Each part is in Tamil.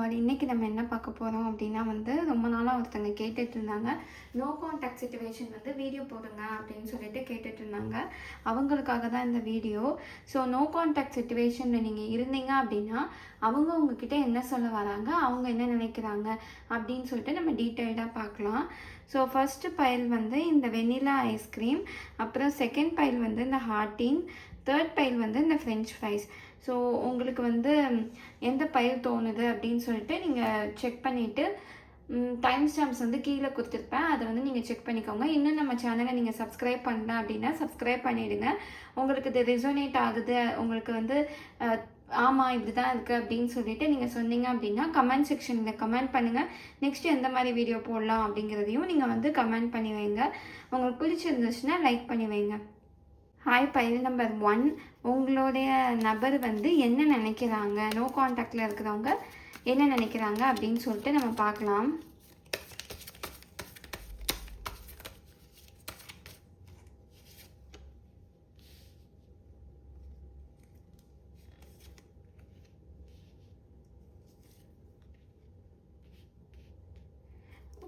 ஆல் இன்றைக்கி நம்ம என்ன பார்க்க போகிறோம் அப்படின்னா வந்து ரொம்ப நாளாக ஒருத்தங்க கேட்டுட்டு இருந்தாங்க. நோ கான்டாக்ட் சுச்சுவேஷன் வந்து வீடியோ போடுங்க அப்படின்னு சொல்லிட்டு கேட்டுட்டு இருந்தாங்க. அவங்களுக்காக தான் இந்த வீடியோ ஸோ நோ கான்டாக்ட் சுச்சுவேஷனில் நீங்கள் இருந்தீங்க அப்படின்னா அவங்க உங்ககிட்ட என்ன சொல்ல வராங்க? அவங்க என்ன நினைக்கிறாங்க? அப்படின்னு சொல்லிட்டு நம்ம டீட்டெயில்டாக பார்க்கலாம். ஸோ ஃபஸ்ட்டு பைல் வந்து இந்த வெனிலா ஐஸ்கிரீம் அப்புறம் செகண்ட் பைல் வந்து இந்த ஹார்டின் தேர்ட் பைல் வந்து இந்த ஃப்ரெஞ்ச் ஃப்ரைஸ் ஸோ உங்களுக்கு வந்து எந்த பயிர் தோணுது அப்படின்னு சொல்லிட்டு நீங்கள் செக் பண்ணிவிட்டு டைம் ஸ்டாம்ப்ஸ் வந்து கீழே கொடுத்துருப்பேன். அதை வந்து நீங்கள் செக் பண்ணிக்கோங்க. இன்னும் நம்ம சேனலை நீங்கள் சப்ஸ்கிரைப் பண்ணல அப்படின்னா சப்ஸ்கிரைப் பண்ணிவிடுங்க உங்களுக்கு இது ரெசோனேட் ஆகுது உங்களுக்கு வந்து ஆமாம் இப்படி தான் இருக்குது அப்படின்னு சொல்லிட்டு நீங்கள் சொன்னீங்க அப்படின்னா கமெண்ட் செக்ஷனில் கமெண்ட் பண்ணுங்கள் நெக்ஸ்ட் எந்த மாதிரி வீடியோ போடலாம் அப்படிங்கிறதையும் நீங்கள் வந்து கமெண்ட் பண்ணி வைங்க. உங்களுக்கு பிடிச்சிருந்துச்சுன்னா லைக் பண்ணி வைங்க. ஹாய் பயில் நம்பர் ஒன் உங்களுடைய நபர் வந்து என்ன நினைக்கிறாங்க? நோ காண்டாக்டில் இருக்கிறவங்க என்ன நினைக்கிறாங்க அப்படின்னு சொல்லிட்டு நம்ம பார்க்கலாம்.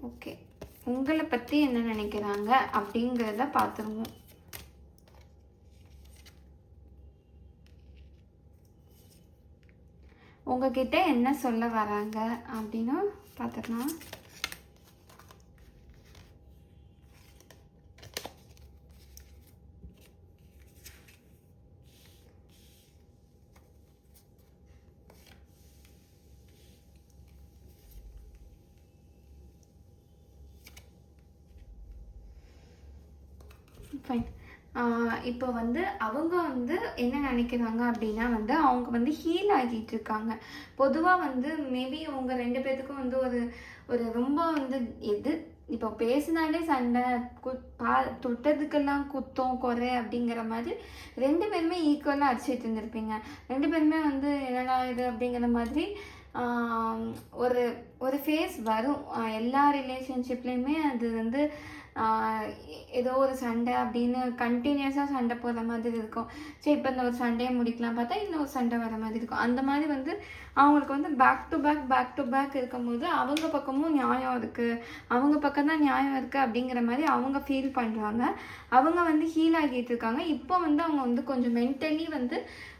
ஓகே உங்களை பற்றி என்ன நினைக்கிறாங்க அப்படிங்கிறத பார்த்துருவோம். உங்ககிட்ட என்ன சொல்ல வராங்க அப்படின்னு பார்த்துக்கலாம் ஃபைன் இப்போ வந்து அவங்க வந்து என்ன நினைக்கிறாங்க அப்படின்னா வந்து அவங்க வந்து ஹீல் ஆகிட்டு இருக்காங்க. பொதுவாக வந்து மேபி அவங்க ரெண்டு பேர்த்துக்கும் வந்து ஒரு ஒரு ரொம்ப வந்து எது இப்போ பேசினாலே சண்டை கு பா தொட்டதுக்கெல்லாம் குத்தம் குறை அப்படிங்கிற மாதிரி ரெண்டு பேருமே ஈக்குவலாக அடிச்சிட்டு இருந்திருப்பீங்க. ரெண்டு பேருமே வந்து என்னடா இது அப்படிங்கிற மாதிரி ஒரு ஒரு ஃபேஸ் வரும். எல்லா ரிலேஷன்ஷிப்லேயுமே அது வந்து ஏதோ ஒரு சண்டை அப்படின்னு கண்டினியூஸாக சண்டை போகிற மாதிரி இருக்கும். சரி இப்போ இந்த ஒரு சண்டையை முடிக்கலாம் பார்த்தா இன்னொரு சண்டை வர மாதிரி இருக்கும். அந்த மாதிரி வந்து அவங்களுக்கு வந்து back to back back to back இருக்கும்போது அவங்க பக்கமும் நியாயம் இருக்குது அவங்க பக்கம் தான் நியாயம் இருக்குது அப்படிங்கிற மாதிரி அவங்க ஃபீல் பண்ணுறாங்க அவங்க வந்து ஹீல் ஆகிட்டு இருக்காங்க. இப்போ வந்து அவங்க வந்து கொஞ்சம் மென்டலி வந்து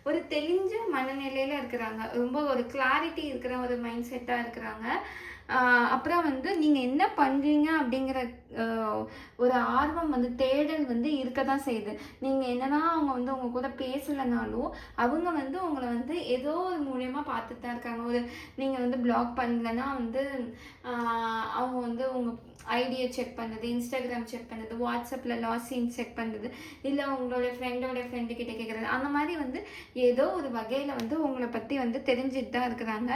ஒரு தெளிஞ்ச மனநிலையில் இருக்கிறாங்க. ரொம்ப ஒரு கிளாரிட்டி இருக்கிற ஒரு மைண்ட் செட்டாக இருக்கிறாங்க. அப்புறம் வந்து நீங்கள் என்ன பண்ணுறீங்க அப்படிங்கிற ஒரு ஆர்வம் வந்து தேடல் வந்து இருக்க தான் செய்யுது. நீங்கள் என்னதான் அவங்க வந்து உங்கள் கூட பேசலைனாலும் அவங்க வந்து உங்களை வந்து ஏதோ ஒரு மூலியமாக பார்த்துட்டு தான் இருக்காங்க. ஒரு நீங்கள் வந்து பிளாக் பண்ணலன்னா வந்து அவங்க வந்து உங்கள் ஐடியை செக் பண்ணுறது இன்ஸ்டாகிராம் செக் பண்ணுறது வாட்ஸ்அப்பில் லாஸ் சீன் செக் பண்ணுறது இல்லை உங்களோட ஃப்ரெண்டோட ஃப்ரெண்டு கிட்ட கேட்குறது அந்த மாதிரி வந்து ஏதோ ஒரு வகையில் வந்து உங்களை பற்றி வந்து தெரிஞ்சுட்டு தான் இருக்கிறாங்க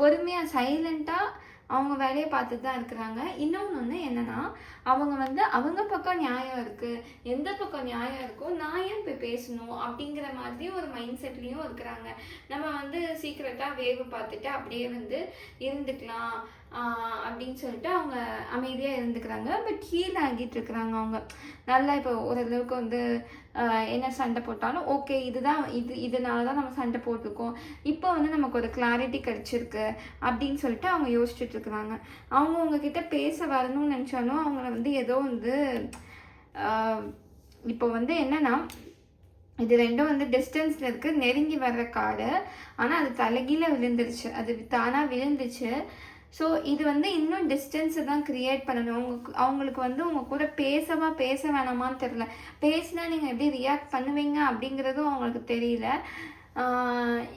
பொறுமையாக சைலண்ட்டாக அவங்க வேலையை பார்த்துட்டு தான் இருக்கிறாங்க. இன்னொன்று ஒன்று என்னன்னா அவங்க வந்து அவங்க பக்கம் நியாயம் இருக்குது எந்த பக்கம் நியாயம் இருக்கோ நான் ஏன் போய் பேசணும் அப்படிங்கிற மாதிரி ஒரு மைண்ட் செட்லேயும் இருக்கிறாங்க. நம்ம வந்து சீக்கிரட்டாக வேவு பார்த்துட்டு அப்படியே வந்து இருந்துக்கலாம் அப்படின்னு சொல்லிட்டு அவங்க அமைதியாக இருந்துக்கிறாங்க. பட் ஹீல் ஆகிட்டு இருக்கிறாங்க அவங்க. நல்லா இப்போ ஓரளவுக்கு வந்து என்ன சண்டை போட்டாலும் ஓகே இதுதான் இது இதனால தான் நம்ம சண்டை போட்டிருக்கோம். இப்போ வந்து நமக்கு ஒரு கிளாரிட்டி கிடச்சிருக்கு அப்படின்னு சொல்லிட்டு அவங்க யோசிச்சுட்டு இருக்கிறாங்க. அவங்க உங்ககிட்ட பேச வரணும்னு நினச்சாலும் அவங்கள வந்து ஏதோ வந்து இப்போ வந்து என்னன்னா இது ரெண்டும் வந்து டிஸ்டன்ஸில் இருக்குது நெருங்கி வர்ற காடு. ஆனால் அது தலைகீழே விழுந்துருச்சு. அது தானாக விழுந்துச்சு. ஸோ இது வந்து இன்னும் டிஸ்டன்ஸை தான் க்ரியேட் பண்ணணும். உங்களுக்கு அவங்களுக்கு வந்து உங்கள் கூட பேசவா பேச வேணாமான்னு தெரில பேசினா நீங்கள் எப்படி ரியாக்ட் பண்ணுவீங்க அப்படிங்கிறதும் அவங்களுக்கு தெரியல.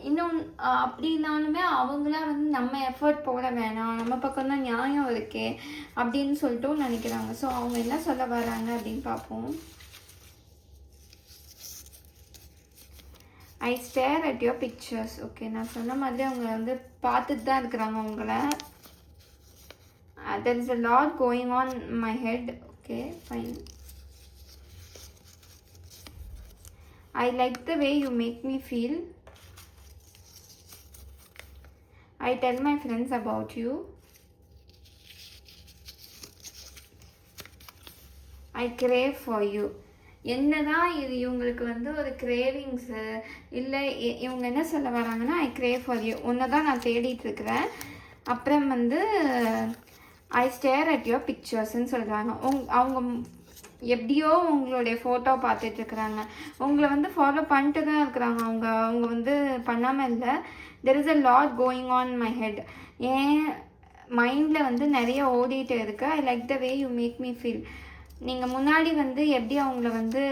இன்னும் அப்படின்னாலுமே அவங்களா வந்து நம்ம எஃபர்ட் போட வேணாம். நம்ம பக்கம் தான் நியாயம் இருக்கே அப்படின்னு சொல்லிட்டும் நினைக்கிறாங்க. ஸோ அவங்க என்ன சொல்ல வராங்க அப்படின்னு பார்ப்போம். I stare at your pictures okay நான் சொன்ன மாதிரி அவங்க வந்து பார்த்துட்டு தான் இருக்கிறாங்க உங்களை. There is a lot going on my head okay fine. I like the way you make me feel I tell my friends about you I crave for you என்னதான் இது இவங்களுக்கு வந்து ஒரு கிரேவிங்ஸு இல்லை இவங்க என்ன சொல்ல வராங்கன்னா ஐ கிரேவ் ஃபார் யூ ஒன்று தான் நான் தேடிட்டு இருக்கிறேன். அப்புறம் வந்து ஐ ஸ்டேர் அட் யுவர் பிக்சர்ஸ்ன்னு சொல்கிறாங்க உங் அவங்க எப்படியோ உங்களுடைய ஃபோட்டோ பார்த்துட்டு இருக்கிறாங்க. உங்களை வந்து ஃபாலோ பண்ணிட்டு தான் இருக்கிறாங்க அவங்க. அவங்க வந்து பண்ணாமல் இல்லை. There is a lot going on my head ஏன் மைண்டில் வந்து நிறைய ஓடிட்டு இருக்கு. I like the way you make me feel நீங்கள் முன்னாடி வந்து எப்படி அவங்கள வந்து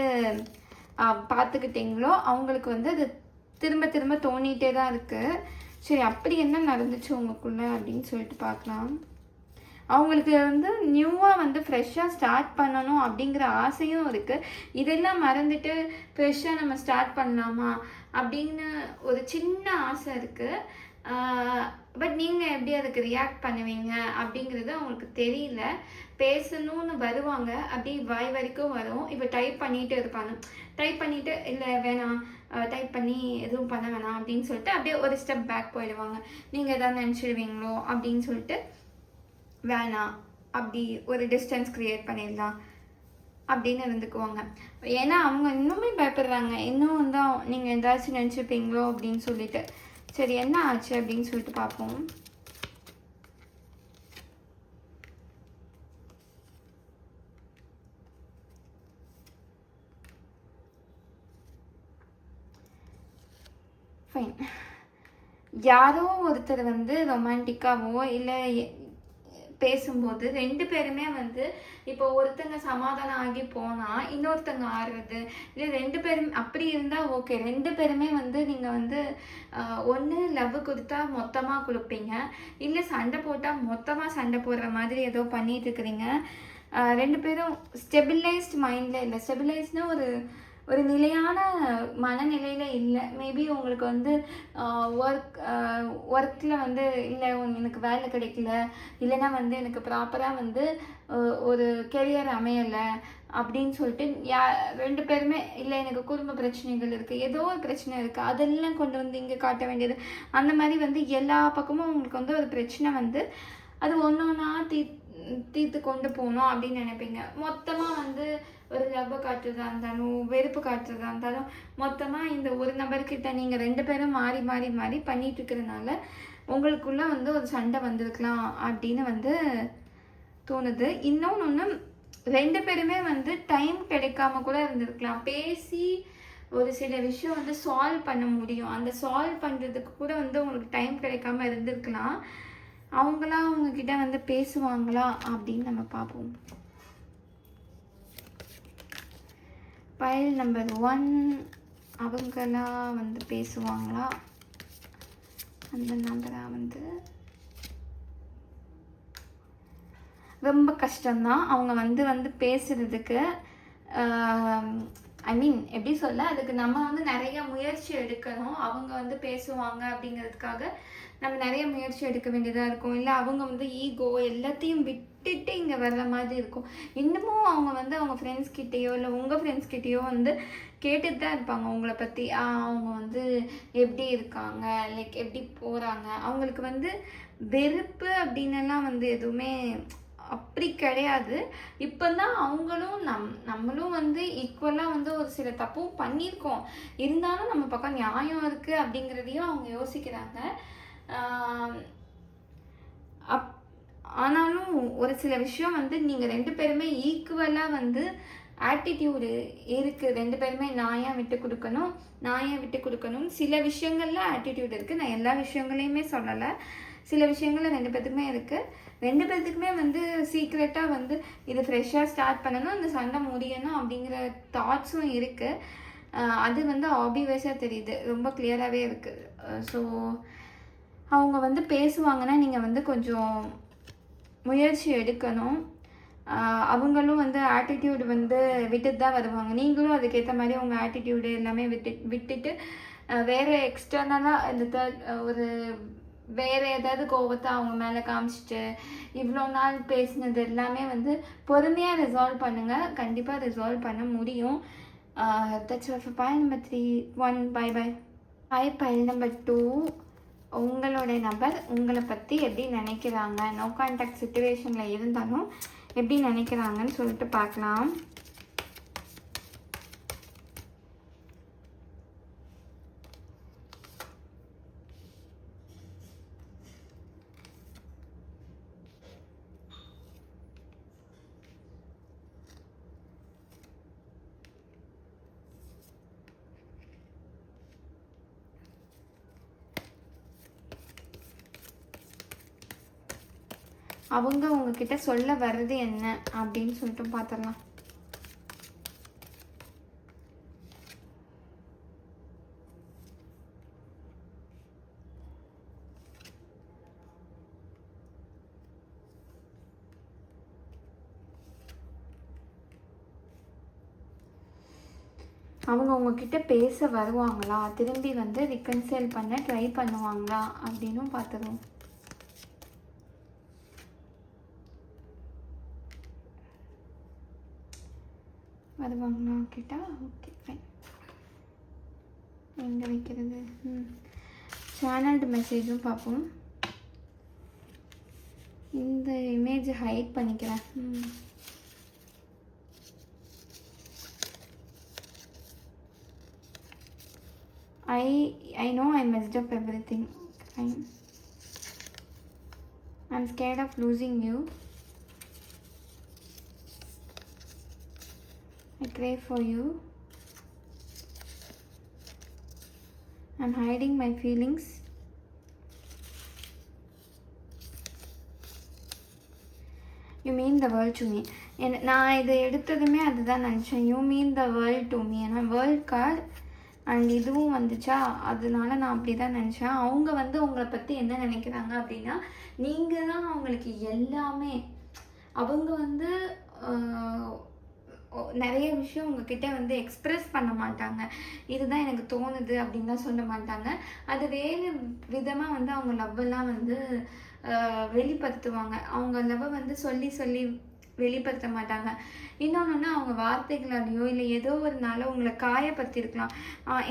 பார்த்துக்கிட்டீங்களோ அவங்களுக்கு வந்து அது திரும்ப திரும்ப தோணிகிட்டே தான் இருக்குது சரி அப்படி என்ன நடந்துச்சு உங்களுக்குள்ள அப்படின்னு சொல்லிட்டு பார்க்கலாம். அவங்களுக்கு வந்து நியூவாக வந்து ஃப்ரெஷ்ஷாக ஸ்டார்ட் பண்ணணும் அப்படிங்கிற ஆசையும் இருக்குது இதெல்லாம் மறந்துட்டு ஃப்ரெஷ்ஷாக நம்ம ஸ்டார்ட் பண்ணலாமா அப்படின்னு ஒரு சின்ன ஆசை இருக்குது பட் நீங்கள் எப்படி அதுக்கு ரியாக்ட் பண்ணுவீங்க அப்படிங்கிறது அவங்களுக்கு தெரியல. பேசணும்னு வருவாங்க. அப்படி வாய் வரைக்கும் வரும். இப்போ டைப் பண்ணிகிட்டு இருப்பாங்க டைப் பண்ணிட்டு இல்லை வேணாம். டைப் பண்ணி எதுவும் பண்ண வேணாம். அப்படின்னு சொல்லிட்டு அப்படியே ஒரு ஸ்டெப் பேக் போயிடுவாங்க. நீங்கள் எதாவது நினச்சிடுவீங்களோ அப்படின்னு சொல்லிட்டு வேணாம் அப்படி ஒரு டிஸ்டன்ஸ் க்ரியேட் பண்ணிடலாம் அப்படின்னு இருந்துக்குவாங்க. ஏன்னா அவங்க இன்னுமே பயப்படுறாங்க. இன்னும் வந்து நீங்கள் நீங்க ஏதாச்சும் நினச்சிப்பீங்களோ அப்படின்னு சொல்லிட்டு. சரி என்ன ஆச்சு அப்படின்னு சொல்லிட்டு பார்ப்போம். ஃபைன் யாரோ ஒருத்தர் வந்து ரொமான்டிக்காவோ இல்லை பேசும்போது ரெண்டு பேருமே வந்து இப்போ ஒருத்தங்க சமாதானம் ஆகி போனால் இன்னொருத்தங்க ஆடுறது இல்லை ரெண்டு பேரும் அப்படி இருந்தால் ஓகே ரெண்டு பேருமே வந்து நீங்கள் வந்து ஒன்று லவ் கொடுத்தா மொத்தமாக கொடுப்பீங்க. இல்லை சண்டை போட்டால் மொத்தமாக சண்டை போடுற மாதிரி ஏதோ பண்ணிகிட்டு இருக்கிறீங்க. ரெண்டு பேரும் ஸ்டெபிளைஸ்ட் மைண்டில் இல்லை. ஸ்டெபிளைஸ்னா ஒரு ஒரு நிலையான மனநிலையில் இல்லை. மேபி உங்களுக்கு வந்து ஒர்க் ஒர்க்கில் வந்து இல்லை எனக்கு வேலை கிடைக்கல. இல்லைன்னா வந்து எனக்கு ப்ராப்பராக வந்து ஒரு கெரியர் அமையலை. அப்படின்னு சொல்லிட்டு யா ரெண்டு பேருமே இல்லை எனக்கு குடும்ப பிரச்சனைகள் இருக்குது ஏதோ ஒரு பிரச்சனை இருக்குது அதெல்லாம் கொண்டு வந்து இங்கே காட்ட வேண்டியது. அந்த மாதிரி வந்து எல்லா பக்கமும் உங்களுக்கு வந்து ஒரு பிரச்சனை வந்து அது ஒன்று ஒன்றா தீ தீர்த்து கொண்டு போகணும் அப்படின்னு நினைப்பீங்க. மொத்தமாக வந்து ஒரு லவ்வை காட்டுறதா இருந்தாலும் வெறுப்பு காட்டுறதா இருந்தாலும் மொத்தமாக இந்த ஒரு நபர்கிட்ட நீங்கள் ரெண்டு பேரும் மாறி மாறி மாறி பண்ணிட்டு இருக்கிறதுனால உங்களுக்குள்ள வந்து ஒரு சண்டை வந்திருக்கலாம் அப்படின்னு வந்து தோணுது. இன்னொன்று ஒன்று ரெண்டு பேருமே வந்து டைம் கிடைக்காம கூட இருந்திருக்கலாம். பேசி ஒரு சில விஷயம் வந்து சால்வ் பண்ண முடியும். அந்த சால்வ் பண்ணுறதுக்கு கூட வந்து உங்களுக்கு டைம் கிடைக்காம இருந்திருக்கலாம். அவங்களா அவங்க கிட்ட வந்து பேசுவாங்களா அப்படின்னு நம்ம பார்ப்போம். ஃபைல் நம்பர் ஒன் அவங்களா வந்து பேசுவாங்களா? அந்த நம்பரா வந்து ரொம்ப கஷ்டம்தான். அவங்க வந்து வந்து பேசுறதுக்கு ஐ மீன் எப்படி சொல்ல அதுக்கு நம்ம வந்து நிறைய முயற்சி எடுக்கணும். அவங்க வந்து பேசுவாங்க அப்படிங்கிறதுக்காக நம்ம நிறைய முயற்சி எடுக்க வேண்டியதாக இருக்கும். இல்லை அவங்க வந்து ஈகோ எல்லாத்தையும் விட்டுட்டு இங்கே வர்ற மாதிரி இருக்கும். இன்னமும் அவங்க வந்து அவங்க ஃப்ரெண்ட்ஸ் கிட்டேயோ இல்லை உங்கள் ஃப்ரெண்ட்ஸ் கிட்டேயோ வந்து கேட்டுட்டு தான் இருப்பாங்க உங்களை பற்றி அவங்க வந்து எப்படி இருக்காங்க? லைக் எப்படி போகிறாங்க அவங்களுக்கு வந்து வெறுப்பு அப்படின்னெல்லாம் வந்து எதுவுமே அப்படி கிடையாது. இப்போ தான் அவங்களும் நம் நம்மளும் வந்து ஈக்குவலாக வந்து ஒரு சில தப்பும் பண்ணியிருக்கோம். இருந்தாலும் நம்ம பக்கம் நியாயம் இருக்குது அப்படிங்கிறதையும் அவங்க யோசிக்கிறாங்க. அப் ஆனாலும் ஒரு சில விஷயம் வந்து நீங்கள் ரெண்டு பேருமே ஈக்குவலாக வந்து ஆட்டிடியூடு இருக்குது ரெண்டு பேருமே நான் ஏன் விட்டு கொடுக்கணும் நான் ஏன் விட்டு கொடுக்கணும் சில விஷயங்களில் ஆட்டிடியூட் இருக்குது நான் எல்லா விஷயங்களையுமே சொல்லலை. சில விஷயங்கள் ரெண்டு பேத்துக்குமே இருக்குது ரெண்டு பேர்த்துக்குமே வந்து சீக்ரெட்டாக வந்து இது ஃப்ரெஷ்ஷாக ஸ்டார்ட் பண்ணணும். இந்த சண்டை முடியணும் அப்படிங்கிற தாட்ஸும் இருக்குது அது வந்து ஆபியஸாக தெரியுது. ரொம்ப கிளியராகவே இருக்குது ஸோ அவங்க வந்து பேசுவாங்கன்னா நீங்கள் வந்து கொஞ்சம் முயற்சி எடுக்கணும். அவங்களும் வந்து ஆட்டிடியூடு வந்து விட்டுட்டு தான் வருவாங்க. நீங்களும் அதுக்கேற்ற மாதிரி உங்கள் ஆட்டிடியூடு எல்லாமே விட்டு விட்டுட்டு வேறு எக்ஸ்டர்னலாக இந்த தேர்ட் ஒரு வேற ஏதாவது கோபத்தை அவங்க மேலே காமிச்சிட்டு இவ்வளோ நாள் பேசினது எல்லாமே வந்து பொறுமையாக ரிசால்வ் பண்ணுங்கள் கண்டிப்பாக ரிசால்வ் பண்ண முடியும். That's pile number three one bye bye hi pile number two உங்களுடைய நபர் உங்களை பற்றி எப்படி நினைக்கிறாங்க? நோ கான்டாக்ட் சுச்சுவேஷனில் இருந்தாலும் எப்படி நினைக்கிறாங்கன்னு சொல்லிட்டு பார்க்கலாம். அவங்க உங்ககிட்ட சொல்ல வர்றது என்ன அப்படின்னு சொல்லிட்டு பார்த்துடலாம் அவங்க உங்ககிட்ட பேச வருவாங்களா? திரும்பி வந்து ரிகன்சைல் பண்ண ட்ரை பண்ணுவாங்களா? அப்படின்னும் பார்த்துருவோம் வருவாங்கண்ணா கேட்டால் ஓகே ஃபைன் எங்கே வைக்கிறது? ம். சேனல்டு மெசேஜும் பார்ப்போம் இந்த இமேஜ் ஹைட் பண்ணிக்கிறேன். ம். I I know I messed up everything. Fine. I'm scared of losing you I pray for you. I'm hiding my feelings. You mean the world to me என் நான் இதை எடுத்ததுமே அதுதான் நினச்சேன். You mean the world to me ஏன்னா வேர்ல்ட் கார்டு அண்ட் இதுவும் வந்துச்சா? அதனால நான் அப்படி தான் நினச்சேன். அவங்க வந்து உங்களை பற்றி என்ன நினைக்கிறாங்க அப்படின்னா நீங்கள் தான் அவங்களுக்கு எல்லாமே. அவங்க வந்து நிறைய விஷயம் உங்ககிட்ட வந்து எக்ஸ்ப்ரெஸ் பண்ண மாட்டாங்க. இதுதான் எனக்கு தோணுது அப்படின்னு தான் சொல்ல மாட்டாங்க. அது வேறு விதமாக வந்து அவங்க லவ்வெல்லாம் வந்து வெளிப்படுத்துவாங்க. அவங்க லவ்வை வந்து சொல்லி சொல்லி வெளிப்படுத்த மாட்டாங்க. இன்னொன்று அவங்க வார்த்தைகளாலேயோ இல்லை ஏதோ ஒரு நாளோ உங்களை காயப்படுத்தியிருக்கலாம்.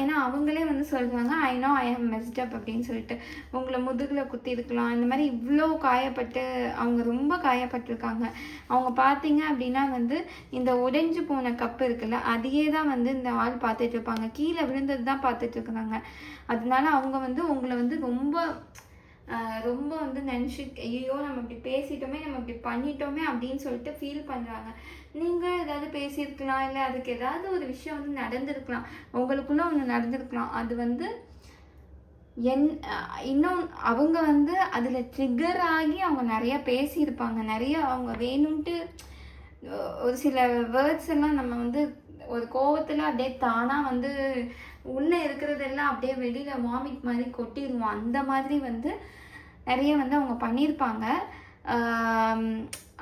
ஏன்னா அவங்களே வந்து சொல்கிறாங்க ஐ நோ ஐ ஹவ் மெஸ்ட் அப் அப்படின்னு சொல்லிட்டு. உங்களை முதுகில் குத்தி இருக்கலாம் இந்த மாதிரி இவ்வளோ காயப்பட்டு அவங்க ரொம்ப காயப்பட்டிருக்காங்க. அவங்க பார்த்தீங்க அப்படின்னா வந்து இந்த உடைஞ்சு போன கப்பு இருக்குல்ல அதையே தான் வந்து இந்த ஆள் பார்த்துட்டு இருப்பாங்க. கீழே விழுந்தது தான் பார்த்துட்டு இருக்கிறாங்க. அதனால அவங்க வந்து உங்களை வந்து ரொம்ப ரொம்ப வந்து நினச்சி ஐயோ நம்ம இப்படி பேசிட்டோமே நம்ம இப்படி பண்ணிட்டோமே அப்படின்னு சொல்லிட்டு ஃபீல் பண்ணுறாங்க நீங்கள் ஏதாவது பேசியிருக்கலாம் இல்லை அதுக்கு ஏதாவது ஒரு விஷயம் வந்து நடந்திருக்கலாம். உங்களுக்குள்ள ஒன்று நடந்திருக்கலாம். அது வந்து என் இன்னும் அவங்க வந்து அதில் ட்ரிகர் ஆகி அவங்க நிறையா பேசியிருப்பாங்க. நிறைய அவங்க வேணும்ன்ட்டு ஒரு சில வேர்ட்ஸ் எல்லாம் நம்ம வந்து ஒரு கோவத்தில் அப்படியே தானாக வந்து உள்ளே இருக்கிறதெல்லாம் அப்படியே வெளியில் வாமிட் மாதிரி கொட்டிடுவோம் அந்த மாதிரி வந்து நிறைய வந்து அவங்க பண்ணியிருப்பாங்க.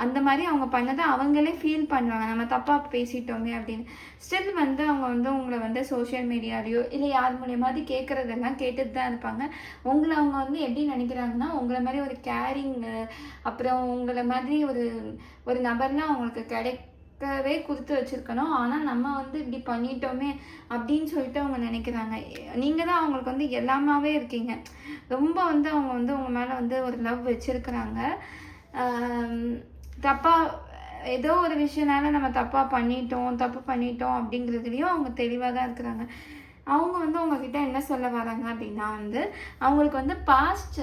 அந்த மாதிரி அவங்க பண்ணதை அவங்களே ஃபீல் பண்ணுவாங்க. நம்ம தப்பாக பேசிட்டோமே அப்படின்னு. ஸ்டில் வந்து அவங்க வந்து உங்களை வந்து சோஷியல் மீடியாலேயோ இல்லை யார் மூலியமாவது கேட்குறதெல்லாம் கேட்டுட்டு தான் இருப்பாங்க. உங்களை அவங்க வந்து எப்படி நினைக்கிறாங்கன்னா உங்களை மாதிரி ஒரு கேரிங் அப்புறம் உங்களை மாதிரி ஒரு ஒரு நபர்லாம் அவங்களுக்கு கிடை கொடுக்கவே கொடுத்து வச்சுருக்கணும். ஆனால் நம்ம வந்து இப்படி பண்ணிட்டோமே அப்படின்னு சொல்லிட்டு அவங்க நினைக்கிறாங்க. நீங்கள் தான் அவங்களுக்கு வந்து எல்லாமாவே இருக்கீங்க. ரொம்ப வந்து அவங்க வந்து உங்கள் மேலே வந்து ஒரு லவ் வச்சுருக்குறாங்க. தப்பாக ஏதோ ஒரு விஷயனால நம்ம தப்பாக பண்ணிட்டோம் தப்பு பண்ணிட்டோம் அப்படிங்கிறதுலையும் அவங்க தெளிவாக தான் இருக்கிறாங்க. அவங்க வந்து உங்ககிட்ட என்ன சொல்ல வராங்க அப்படின்னா வந்து அவங்களுக்கு வந்து பாஸ்ட்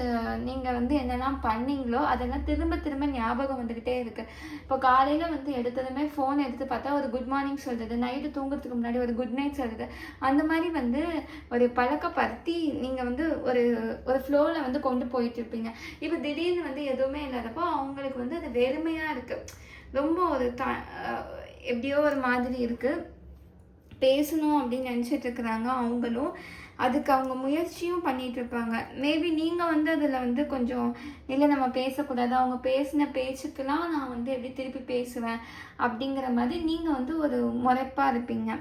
நீங்கள் வந்து என்னெல்லாம் பண்ணீங்களோ அதெல்லாம் திரும்ப திரும்ப ஞாபகம் வந்துக்கிட்டே இருக்குது இப்போ காலையில் வந்து எடுத்ததுமே ஃபோன் எடுத்து பார்த்தா ஒரு குட் மார்னிங் சொல்கிறது நைட்டு தூங்குறதுக்கு முன்னாடி ஒரு குட் நைட் சொல்கிறது அந்த மாதிரி வந்து ஒரு பழக்கப்படுத்தி நீங்கள் வந்து ஒரு ஒரு ஃப்ளோவில் வந்து கொண்டு போயிட்டு இருப்பீங்க. இப்போ திடீர்னு வந்து எதுவுமே இல்லாதப்போ அவங்களுக்கு வந்து அது வெறுமையாக இருக்குது ரொம்ப ஒரு த எப்படியோ ஒரு மாதிரி இருக்குது பேசணும் அப்படின்னு நினச்சிட்டு இருக்கிறாங்க அவங்களும். அதுக்கு அவங்க முயற்சியும் பண்ணிட்டு இருப்பாங்க மேபி நீங்கள் வந்து அதில் வந்து கொஞ்சம் இல்லை நம்ம பேசக்கூடாது. அவங்க பேசின பேச்சுக்கெல்லாம் நான் வந்து எப்படி திருப்பி பேசுவேன் அப்படிங்கிற மாதிரி நீங்கள் வந்து ஒரு முறைப்பாக இருப்பீங்க.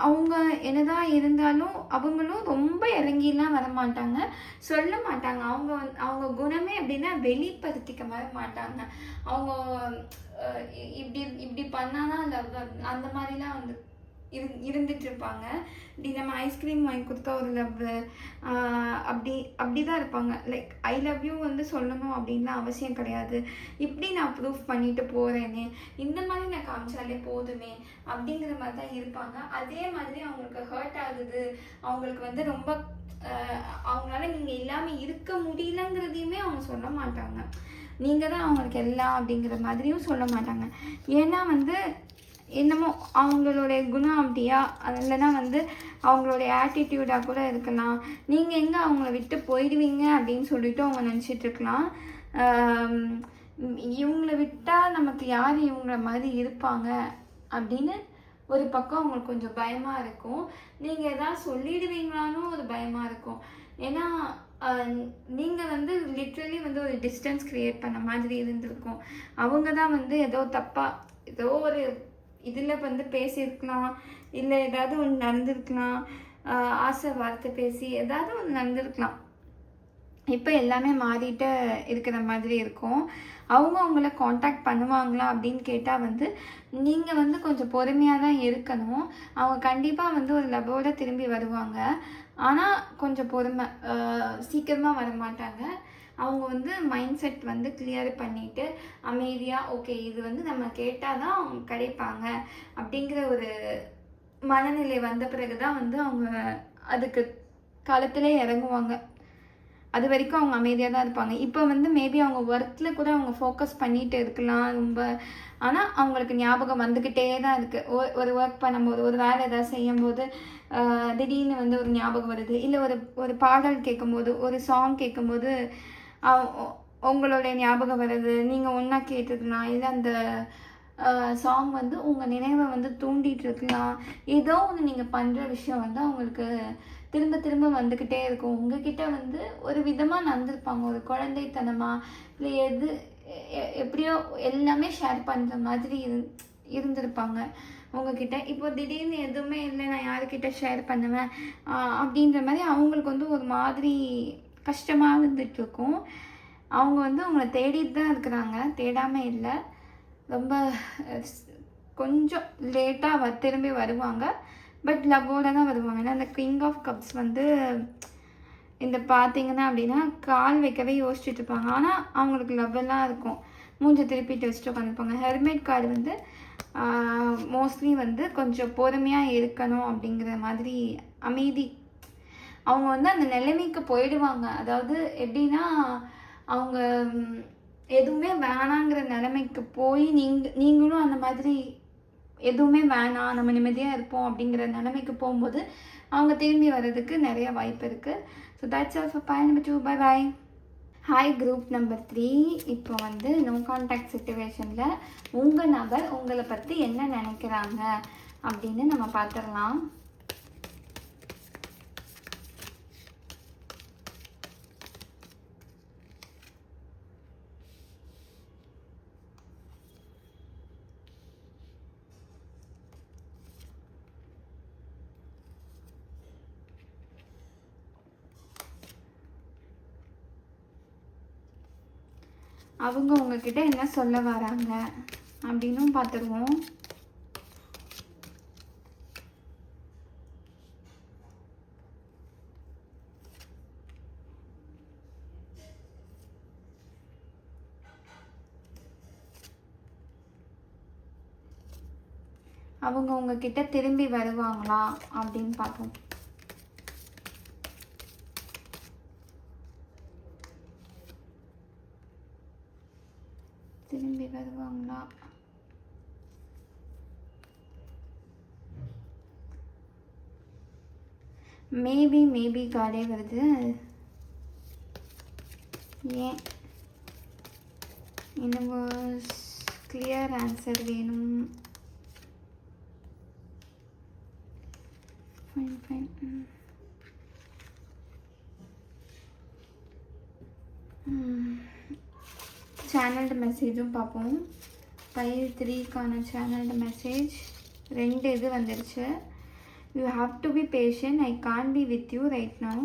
அவங்க என்னதான் இருந்தாலும் அவங்களும் ரொம்ப இறங்கிலாம் வர மாட்டாங்க சொல்ல மாட்டாங்க. அவங்க வந்து அவங்க குணமே அப்படின்னா வெளிப்படுத்திக்க வர மாட்டாங்க. அவங்க இ- இப்படி இப்படி பண்ணாதான் லவ் அந்த மாதிரிலாம் வந்து இரு இருந்துட்டு இருப்பாங்க இப்படி நம்ம ஐஸ்கிரீம் வாங்கி கொடுத்தா ஒரு லவ் அப்படி அப்படி தான் இருப்பாங்க. லைக் ஐ லவ் யூ வந்து சொல்லணும் அப்படின்லாம் அவசியம் கிடையாது. இப்படி நான் ப்ரூஃப் பண்ணிட்டு போகிறேனே இந்த மாதிரி நான் காமிச்சாலே போதுமே அப்படிங்கிற மாதிரி தான் இருப்பாங்க. அதே மாதிரி அவங்களுக்கு ஹர்ட் ஆகுது. அவங்களுக்கு வந்து ரொம்ப அவங்களால நீங்கள் இல்லாமல் இருக்க முடியலங்கிறதையுமே அவங்க சொல்ல மாட்டாங்க. நீங்கள் தான் அவங்களுக்கு எல்லாம் அப்படிங்கிற மாதிரியும் சொல்ல மாட்டாங்க. ஏன்னா வந்து என்னமோ அவங்களுடைய குணம் அப்படியா அது இல்லைன்னா வந்து அவங்களுடைய ஆட்டிடியூடாக கூட இருக்கலாம். நீங்கள் எங்கே அவங்கள விட்டு போயிடுவீங்க அப்படின்னு சொல்லிட்டு அவங்க நினச்சிட்டு இருக்கலாம். இவங்கள விட்டால் நமக்கு யார் இவங்கள மாதிரி இருப்பாங்க அப்படின்னு ஒரு பக்கம் அவங்களுக்கு கொஞ்சம் பயமாக இருக்கும். நீங்கள் எதாவது சொல்லிடுவீங்களான்னு ஒரு பயமாக இருக்கும். ஏன்னா நீங்கள் வந்து லிட்ரலி வந்து ஒரு டிஸ்டன்ஸ் க்ரியேட் பண்ண மாதிரி இருந்திருக்கும். அவங்க தான் வந்து ஏதோ தப்பாக ஏதோ ஒரு இதில் வந்து பேசியிருக்கலாம் இல்லை ஏதாவது ஒன்று நடந்திருக்கலாம் ஆசை வார்த்தை பேசி ஏதாவது ஒன்று நடந்திருக்கலாம். இப்போ எல்லாமே மாறிட்டு இருக்கிற மாதிரி இருக்கும். அவங்க அவங்கள காண்டாக்ட் பண்ணுவாங்களா அப்படின்னு கேட்டால் வந்து நீங்கள் வந்து கொஞ்சம் பொறுமையாக தான் இருக்கணும். அவங்க கண்டிப்பாக வந்து ஒரு லவ்வோடு திரும்பி வருவாங்க. ஆனால் கொஞ்சம் பொறுமை சீக்கிரமாக வர மாட்டாங்க அவங்க வந்து மைண்ட் செட் வந்து கிளியர் பண்ணிவிட்டு அமைதியாக ஓகே இது வந்து நம்ம கேட்டால் தான் அவங்க கிடைப்பாங்க அப்படிங்கிற ஒரு மனநிலை வந்த பிறகு தான் வந்து அவங்க அதுக்கு காலத்திலே இறங்குவாங்க. அது வரைக்கும் அவங்க அமைதியாக தான் இருப்பாங்க. இப்போ வந்து மேபி அவங்க ஒர்க்கில் கூட அவங்க ஃபோக்கஸ் பண்ணிகிட்டு இருக்கலாம் ரொம்ப. ஆனால் அவங்களுக்கு ஞாபகம் வந்துக்கிட்டே தான் இருக்குது ஒரு ஒர்க் பண்ணும்போது ஒரு வேலை ஏதாவது செய்யும்போது திடீர்னு வந்து ஒரு ஞாபகம் வருது. இல்லை ஒரு ஒரு பாடல் கேட்கும்போது ஒரு சாங் கேட்கும்போது உங்களுடைய ஞாபகம் வருது. நீங்கள் ஒன்றா கேட்டுக்கலாம் இல்லை அந்த சாங் வந்து உங்கள் நினைவை வந்து தூண்டிகிட்டு இருக்கலாம் ஏதோ ஒன்று நீங்கள் பண்ணுற விஷயம் வந்து அவங்களுக்கு திரும்ப திரும்ப வந்துக்கிட்டே இருக்கும். உங்ககிட்ட வந்து ஒரு விதமாக நடந்திருப்பாங்க. ஒரு குழந்தைத்தனமாக இல்லை எது எ- எப்படியோ எல்லாமே ஷேர் பண்ணுற மாதிரி இரு இருந்திருப்பாங்க உங்ககிட்ட. இப்போ திடீர்னு எதுவுமே இல்லை நான் யாருக்கிட்ட ஷேர் பண்ணுவேன்? அப்படின்ற மாதிரி அவங்களுக்கு வந்து ஒரு மாதிரி கஷ்டமாக இருந்துகிட்ருக்கும் அவங்க வந்து உங்களை தேடிட்டு தான் இருக்கிறாங்க. தேடாமல் இல்லை. ரொம்ப கொஞ்சம் லேட்டாக வ திரும்பி வருவாங்க. பட் லவ்வோடு தான் வருவாங்க. ஏன்னா அந்த கிங் ஆஃப் கப்ஸ் வந்து இந்த பார்த்தீங்கன்னா அப்படின்னா கால் வைக்கவே யோசிச்சுட்டு இருப்பாங்க. ஆனால் அவங்களுக்கு லவ்வெல்லாம் இருக்கும். மூஞ்சை திருப்பிட்டு வச்சுட்டு உட்காந்துருப்பாங்க. ஹெல்மெட் கார்டு வந்து மோஸ்ட்லி வந்து கொஞ்சம் பொறுமையாக இருக்கணும் அப்படிங்கிற மாதிரி அமைதி அவங்க வந்து அந்த நிலைமைக்கு போயிடுவாங்க. அதாவது எப்படின்னா அவங்க எதுவுமே வேணாங்கிற நிலைமைக்கு போய் நீங்க நீங்களும் அந்த மாதிரி எதுவுமே வேணாம் நம்ம நிம்மதியாக இருப்போம் அப்படிங்கிற நிலைமைக்கு போகும்போது அவங்க திரும்பி வர்றதுக்கு நிறைய வாய்ப்பு இருக்குது so that's all for pile number two bye bye hi group number three இப்போ வந்து நோ கான்டாக்ட் சுச்சுவேஷனில் உங்கள் நபர் உங்களை பற்றி என்ன நினைக்கிறாங்க அப்படின்னு நம்ம பார்த்துடலாம். அவங்க உங்ககிட்ட என்ன சொல்ல வராங்க அப்படின்னும் பார்த்துருவோம். அவங்க உங்ககிட்ட திரும்பி வருவாங்களா அப்படின்னு பார்ப்போம். திரும்பி வருவாங்களா? மேபி மேபி காலே வருது. ஏன்? என்னவோ கிளியர் ஆன்சர் வேணும். ஃபைன் ஃபைன் சேனல்டு மெசேஜும் பார்ப்போம் ஃபைவ் த்ரீக்கான சேனல்டு மெசேஜ் ரெண்டு இது வந்துருச்சு you have to be patient I can be with you right now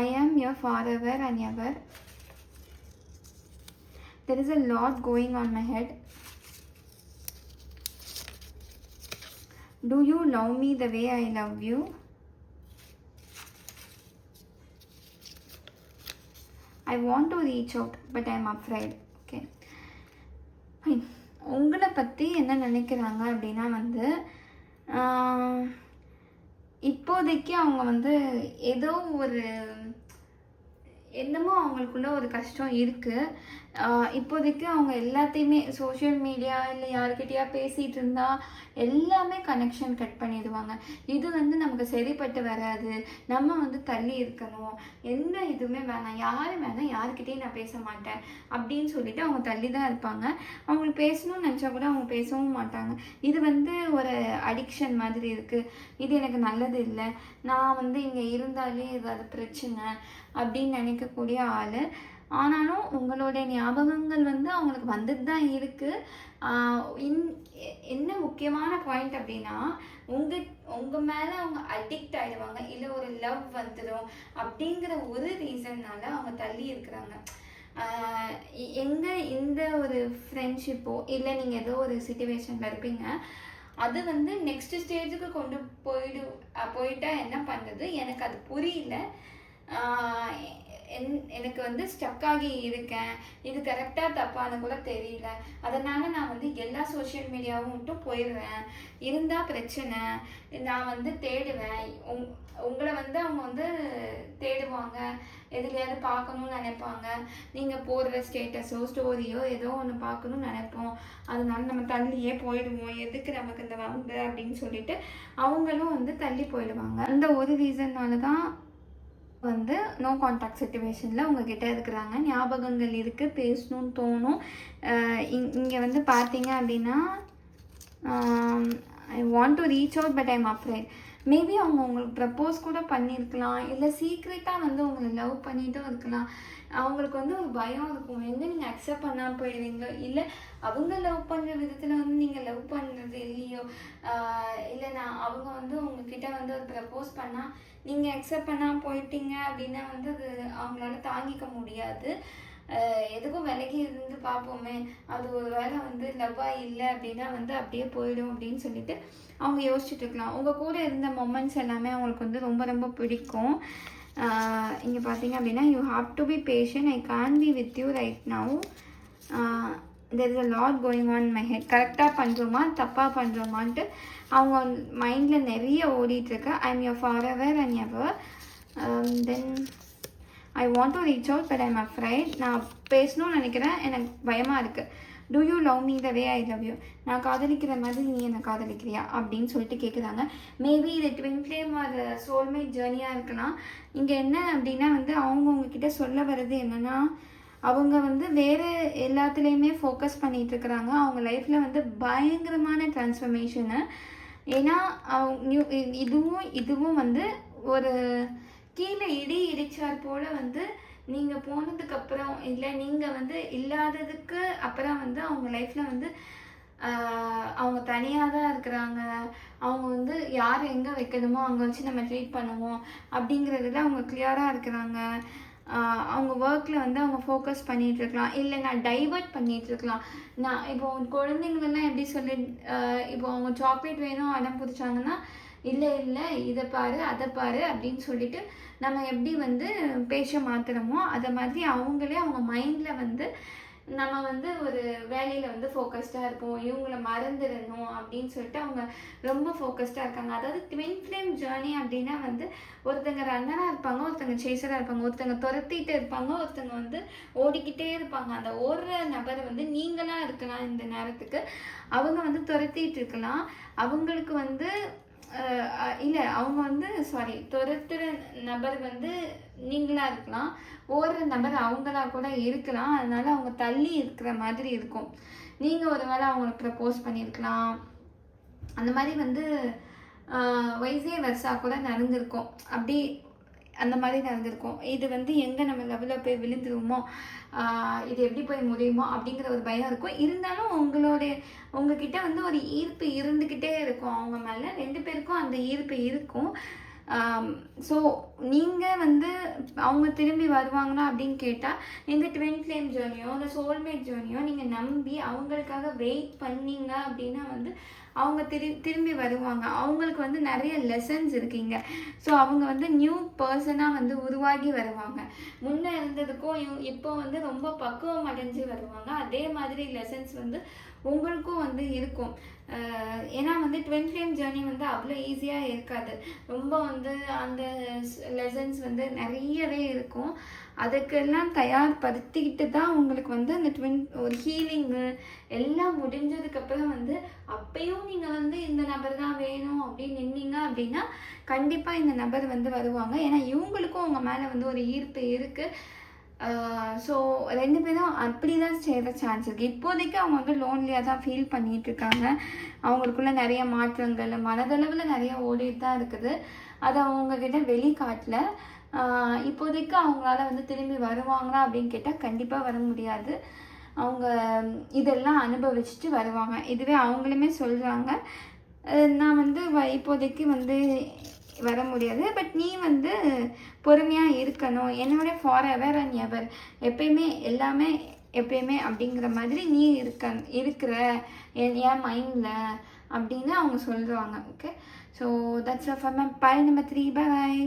I am your forever and ever there is a lot going on my head Do you love me the way I love you? I want reach out but but I'm afraid. Okay. Fine. உங்களை பற்றி என்ன நினைக்கிறாங்க அப்படின்னா வந்து இப்போதைக்கு அவங்க வந்து ஏதோ ஒரு என்னமோ அவங்களுக்குள்ள ஒரு கஷ்டம் இருக்குது இப்போதைக்கு அவங்க எல்லாத்தையுமே சோஷியல் மீடியா இல்லை யாருக்கிட்டயா பேசிகிட்டு இருந்தா எல்லாமே கனெக்ஷன் கட் பண்ணிடுவாங்க. இது வந்து நமக்கு சரிப்பட்டு வராது. நம்ம வந்து தள்ளி இருக்கணும். எந்த இதுவுமே வேணாம். யாரும் வேணாம் யாருக்கிட்டையும் நான் பேச மாட்டேன் அப்படின்னு சொல்லிட்டு அவங்க தள்ளி தான் இருப்பாங்க. அவங்களுக்கு பேசணும்னு நினச்சா கூட அவங்க பேசவும் மாட்டாங்க. இது வந்து ஒரு அடிக்ஷன் மாதிரி இருக்குது இது எனக்கு நல்லது இல்லை. நான் வந்து இங்கே இருந்தாலே ஏதாவது பிரச்சனை அப்படின்னு நினைக்கக்கூடிய ஆள் ஆனாலும் உங்களுடைய ஞாபகங்கள் வந்து அவங்களுக்கு வந்துட்டு தான் இருக்குது இன் என்ன முக்கியமான பாயிண்ட் அப்படின்னா உங்கள் உங்கள் மேலே அவங்க அடிக்ட் ஆயிடுவாங்க. இல்லை ஒரு லவ் வந்துடும் அப்படிங்கிற ஒரு ரீசன்னால அவங்க தள்ளி இருக்கிறாங்க. எங்கே இந்த ஒரு ஃப்ரெண்ட்ஷிப்போ இல்லை நீங்கள் ஏதோ ஒரு சுச்சுவேஷனில் இருப்பீங்க அது வந்து நெக்ஸ்ட் ஸ்டேஜுக்கு கொண்டு போயிடு போயிட்டா என்ன பண்ணுறது எனக்கு அது புரியல. என்- எனக்கு வந்து ஸ்டக் ஆகி இருக்கேன். இது கரெக்டாக தப்பான்னு கூட தெரியல. அதனால் நான் வந்து எல்லா சோஷியல் மீடியாவும் மட்டும் போயிடுவேன் இருந்தால் பிரச்சனை. நான் வந்து தேடுவேன். உங் உங்களை வந்து அவங்க வந்து தேடுவாங்க. எதுலையாவது பார்க்கணும்னு நினைப்பாங்க. நீங்கள் போடுற ஸ்டேட்டஸோ ஸ்டோரியோ ஏதோ ஒன்று பார்க்கணும்னு நினைப்போம். அதனால நம்ம தள்ளியே போயிடுவோம். எதுக்கு நமக்கு இந்த வம்பு அப்படின்னு சொல்லிட்டு அவங்களும் வந்து தள்ளி போயிடுவாங்க. அந்த ஒரு ரீசன்னால தான் வந்து நோ காண்டாக்ட் சுச்சுவேஷனில் உங்ககிட்ட இருக்கிறாங்க. ஞாபகங்கள் இருக்குது பேசணும்னு தோணும். இங்கே வந்து பார்த்தீங்க அப்படின்னா I want to reach out but I'm afraid maybe அவங்க உங்களுக்கு ப்ரப்போஸ் கூட பண்ணியிருக்கலாம். இல்லை சீக்ரெட்டாக வந்து உங்களை லவ் பண்ணிட்டும் இருக்கலாம். அவங்களுக்கு வந்து ஒரு பயம் இருக்கும். எங்கே நீங்கள் அக்செப்ட் பண்ணாமல் போயிடுவீங்களோ இல்லை அவங்க லவ் பண்ணுற விதத்தில் வந்து நீங்கள் லவ் பண்ணுறது இல்லையோ இல்லை அவங்க வந்து உங்ககிட்ட வந்து ஒரு ப்ரப்போஸ் பண்ணால் நீங்கள் அக்செப்ட் பண்ணால் போயிட்டீங்க அப்படின்னா வந்து அது அவங்களால தாங்கிக்க முடியாது. எதுக்கும் விலகி இருந்து பார்ப்போமே அது ஒரு வேளை வந்து லவ்வாக இல்லை அப்படின்னா வந்து அப்படியே போயிடும் அப்படின்னு சொல்லிட்டு அவங்க யோசிச்சுட்டு இருக்கலாம். உங்கள் கூட இருந்த மொமெண்ட்ஸ் எல்லாமே அவங்களுக்கு வந்து ரொம்ப ரொம்ப பிடிக்கும். இங்கே பார்த்தீங்க அப்படின்னா you have to be patient I can be with you right now there is a lot going on my head கரெக்டாக பண்ணுறோமா தப்பாக பண்ணுறோமான்ட்டு அவங்க மைண்டில் நிறைய ஓடிட்டுருக்கு. I am your forever and ever then I want to reach out but I'm afraid நான் பேசணும்னு நினைக்கிறேன். எனக்கு பயமாக இருக்குது do you love me the way I love you நான் காதலிக்கிற மாதிரி நீ என்னை காதலிக்கிறியா? அப்படின்னு சொல்லிட்டு கேட்குறாங்க மேபி இது ட்வின் ஃப்ளேம் அது சோல்மேட் ஜேர்னியாக இருக்கலாம். இங்கே என்ன அப்படின்னா வந்து அவங்க உங்ககிட்ட சொல்ல வர்றது என்னென்னா அவங்க வந்து வேறு எல்லாத்துலேயுமே ஃபோக்கஸ் பண்ணிட்டு இருக்கிறாங்க அவங்க லைஃப்பில் வந்து பயங்கரமான டிரான்ஸ்ஃபர்மேஷனு ஏன்னா அவங்க நியூ- இதுவும் இதுவும் வந்து ஒரு கீழே இடி இடிச்சார் போல் வந்து நீங்கள் போனதுக்கப்புறம் இல்லை நீங்கள் வந்து இல்லாததுக்கு அப்புறம் வந்து அவங்க லைஃப்பில் வந்து அவங்க தனியாக தான் இருக்கிறாங்க. அவங்க வந்து யார் எங்கே வைக்கணுமோ அங்கே வச்சு நம்ம ட்ரீட் பண்ணுவோம் அப்படிங்கிறதுல அவங்க கிளியராக இருக்கிறாங்க. அவங்க ஒர்க்கில் வந்து அவங்க ஃபோக்கஸ் பண்ணிகிட்ருக்கலாம் இல்லை நான் டைவர்ட் பண்ணிகிட்ருக்கலாம் நான் இப்போ குழந்தைங்களெல்லாம் எப்படி சொல்லி இப்போ அவங்க சாக்லேட் வேணும் அடம் பிடிச்சாங்கன்னா இல்லை இல்லை இதை பாரு அதை பாரு அப்படின்னு சொல்லிட்டு நம்ம எப்படி வந்து பேச மாற்றுறோமோ அதை மாதிரி அவங்களே அவங்க மைண்டில் வந்து நம்ம வந்து ஒரு வேலையில் வந்து ஃபோக்கஸ்டாக இருப்போம். இவங்கள மறந்துடணும் அப்படின்னு சொல்லிட்டு அவங்க ரொம்ப ஃபோக்கஸ்டாக இருக்காங்க. அதாவது ட்வின் ஃப்ளேம் ஜேர்னி அப்படின்னா வந்து ஒருத்தங்க ரன்னராக இருப்பாங்க ஒருத்தங்க சேசராக இருப்பாங்க ஒருத்தங்க துரத்திட்டு இருப்பாங்க ஒருத்தங்க வந்து ஓடிக்கிட்டே இருப்பாங்க. அந்த ஓடுற நபர் வந்து நீங்களாக இருக்கலாம் இந்த நேரத்துக்கு. அவங்க வந்து துரத்திட்டு இருக்கலாம். அவங்களுக்கு வந்து இல்லை அவங்க வந்து சாரி துரத்துற நபர் வந்து நீங்களாக இருக்கலாம். ஓடுற நபர் அவங்களா கூட இருக்கலாம். அதனால அவங்க தள்ளி இருக்கிற மாதிரி இருக்கும். நீங்கள் ஒரு வேளை அவங்களுக்கு ப்ரப்போஸ் பண்ணியிருக்கலாம் அந்த மாதிரி வந்து வயசே வருஷா கூட நடந்திருக்கும். அப்படி அந்த மாதிரி நடந்திருக்கும். இது வந்து எங்கே நம்ம லெவலில் போய் விழுந்துருவோமோ இது எப்படி போய் முடியுமோ அப்படிங்கிற ஒரு பயம் இருக்கும். இருந்தாலும் உங்களுடைய உங்ககிட்ட வந்து ஒரு ஈர்ப்பு இருந்துக்கிட்டே இருக்கும். அவங்க மேலே ரெண்டு பேருக்கும் அந்த ஈர்ப்பு இருக்கும். ஸோ நீங்கள் வந்து அவங்க திரும்பி வருவாங்களா அப்படின்னு கேட்டால் இந்த ட்வின் ஃப்ளேம் ஜேர்னியோ இல்லை சோல்மேட் ஜேர்னியோ நீங்கள் நம்பி அவங்களுக்காக வெயிட் பண்ணீங்க அப்படின்னா வந்து அவங்க திரு திரும்பி வருவாங்க. அவங்களுக்கு வந்து நிறைய லெசன்ஸ் இருக்கீங்க. ஸோ அவங்க வந்து நியூ பர்சனாக வந்து உருவாகி வருவாங்க. முன்னே இருந்ததுக்கும் இவ்- இப்போ வந்து ரொம்ப பக்குவம் அடைஞ்சு வருவாங்க. அதே மாதிரி லெசன்ஸ் வந்து உங்களுக்கும் வந்து இருக்கும். ஏன்னா வந்து ட்வென் ஃப்ளேம் ஜேர்னி வந்து அவ்வளோ ஈஸியாக இருக்காது. ரொம்ப வந்து அந்த லெசன்ஸ் வந்து நிறையவே இருக்கும். அதுக்கெல்லாம் தயார்படுத்திக்கிட்டு தான் உங்களுக்கு வந்து அந்த ட்வின் ஒரு ஹீலிங்கு எல்லாம் முடிஞ்சதுக்கப்புறம் வந்து அப்பயும் நீங்கள் வந்து இந்த நபர் தான் வேணும் அப்படின்னு நின்னீங்க அப்படின்னா கண்டிப்பாக இந்த நபர் வந்து வருவாங்க. ஏன்னா இவங்களுக்கும் உங்கள் மேலே வந்து ஒரு ஈர்ப்பு இருக்குது ஸோ ரெண்டு பேரும் அப்படி தான் சேர சான்ஸ் இருக்குது இப்போதைக்கு அவங்க வந்து லோன்லியாக தான் ஃபீல் பண்ணிகிட்டு இருக்காங்க. அவங்களுக்குள்ள நிறைய மாற்றங்கள் மனதளவில் நிறைய ஓடிட்டு தான் இருக்குது. அதை அவங்கக்கிட்ட வெளிக்காட்டல. இப்போதைக்கு அவங்களால வந்து திரும்பி வருவாங்களா அப்படின்னு கேட்டால் கண்டிப்பாக வர முடியாது. அவங்க இதெல்லாம் அனுபவிச்சுட்டு வருவாங்க. இதுவே அவங்களுமே சொல்கிறாங்க நான் வந்து வ- இப்போதைக்கு வந்து வர முடியாது. பட் நீ வந்து பொறுமையாக இருக்கணும். என்னோட ஃபார் எவர் அண்ட் எவர் எப்பயுமே எல்லாமே எப்பயுமே அப்படிங்கிற மாதிரி நீ இருக்க இருக்கிற என் என் மைண்டில் அப்படின்னு அவங்க சொல்லுவாங்க okay so that's for my pile number three bye